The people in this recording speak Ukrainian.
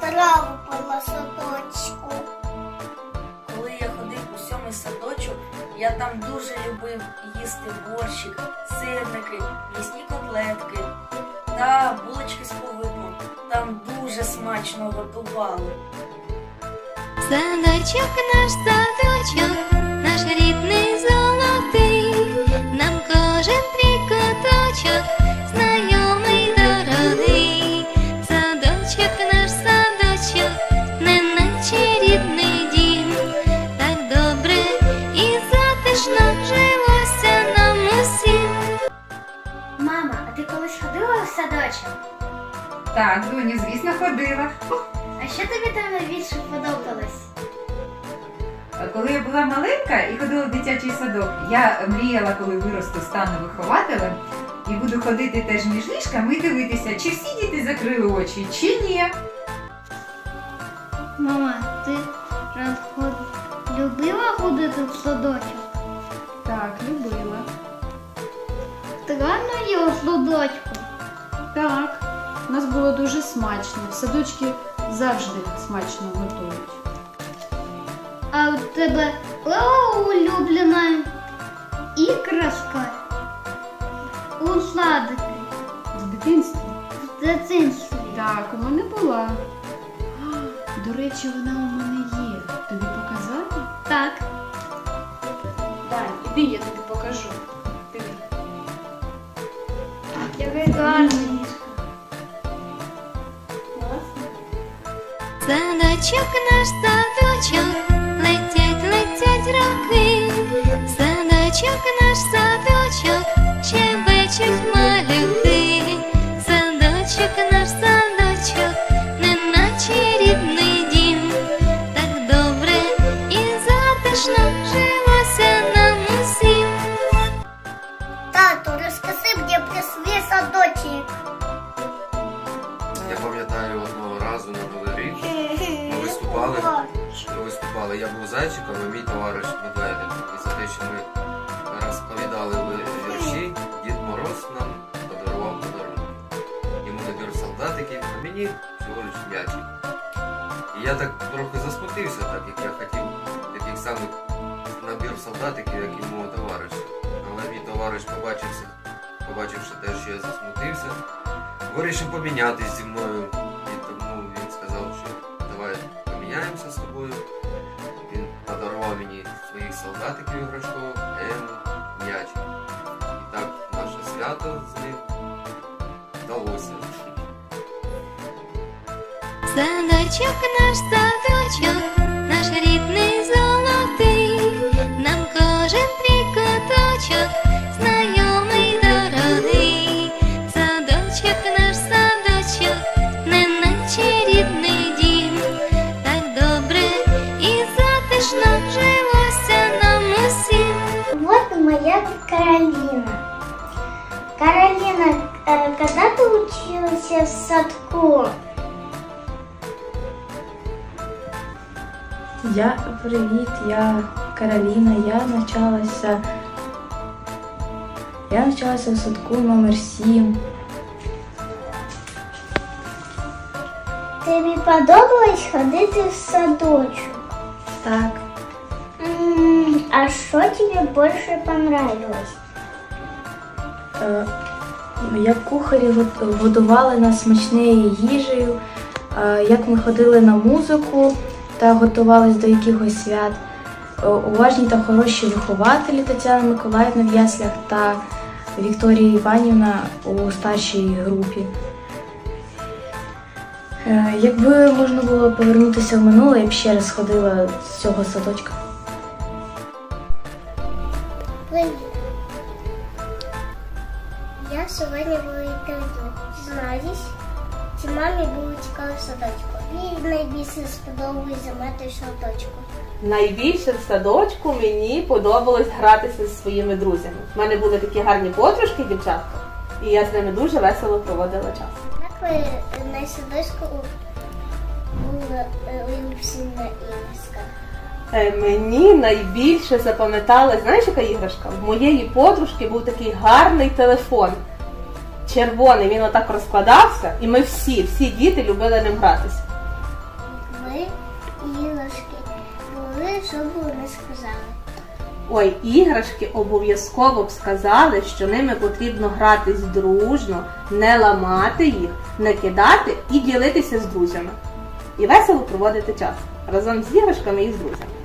траву по садочку. Коли я ходив у сьомий садочок, я там дуже любив їсти борщик, сирники, м'ясні котлетки та булочки з повидлом. Там дуже смачно готували. Садочок наш садочок, наш рідний золотий, Так, доню, звісно, ходила. А що тобі там найбільше подобалось? Коли я була маленька і ходила в дитячий садок, я мріяла, коли виросту, стану вихователем і буду ходити теж між ліжками і дивитися, чи всі діти закрили очі, чи ні. Мама, ти любила ходити в садочок? Так, любила. Странно є у садочку. Так, у нас було дуже смачно. В садочки завжди смачно готують. А у тебе була улюблена іграшка у садику В дитинстві? в дитинстві? Так, у мене була. До речі, вона у мене є. Тобі показати? Так. Дай, іди, я тобі покажу. Диви. Яка гарна Садочок наш садочок, летять, летять роки, садочок наш садочок, щебечуть малюки, садочок наш садочок, неначе рідний дім, так добре і затишно жилося нам усім. Тату, розкажи мені про свій садочок. Я пам'ятаю одного разу на Новий рік. Ми виступали. Виступали. Я був зайчиком, а мій товариш медведик. І за те, що ми розповідали вірші, Дід Мороз нам подарував подарунок. Йому набір солдатиків, а мені всього лиш м'ячик. І я так трохи засмутився, так як я хотів таких самих набір солдатиків, як і мого товариша. Але мій товариш побачився, побачивши те, що я засмутився, вирішив помінятись зі мною. Своїх солдатиків іграшкових, а я йому м'ячик. І так наше свято з ним вдалося. Садочок наш садочок, наш рідний золотий, Каролина. Каролина, э, когда ты училась в садку? Я привіт, я Кароліна, я навчалася. Я навчалася в садку номер 7. Тобі подобалось ходити в садочок? Так, М, А що Тобі більше понравилось? е, як кухарі годували нас смачною їжею, е, як ми ходили на музику та готувались до якихось свят. Е, Уважні та хороші вихователі Тетяна Миколаївна в яслях та Вікторія Іванівна у старшій групі. Якби можна було повернутися в минуле, я б ще раз ходила з цього садочка. Привіт. Я сьогодні інтерв'ю. Дізнаюсь, чи мамі було цікаво садочку. Їй найбільше сподобалось займати садочку. Найбільше в садочку мені подобалось гратися зі своїми друзями. У мене були такі гарні подружки, дівчатка, і я з ними дуже весело проводила час. Як ви на садочку була улюблена іграшка? Е, Мені найбільше запам'яталась, знаєш, яка іграшка? В моєї подружки був такий гарний телефон. Червоний, він отак розкладався, і ми всі, всі діти любили ним гратися. Ми іграшки були, що б вони сказали. Ой, іграшки обов'язково б сказали, що ними потрібно гратись дружно, не ламати їх, не кидати і ділитися з друзями. І весело проводити час разом з іграшками і з друзями.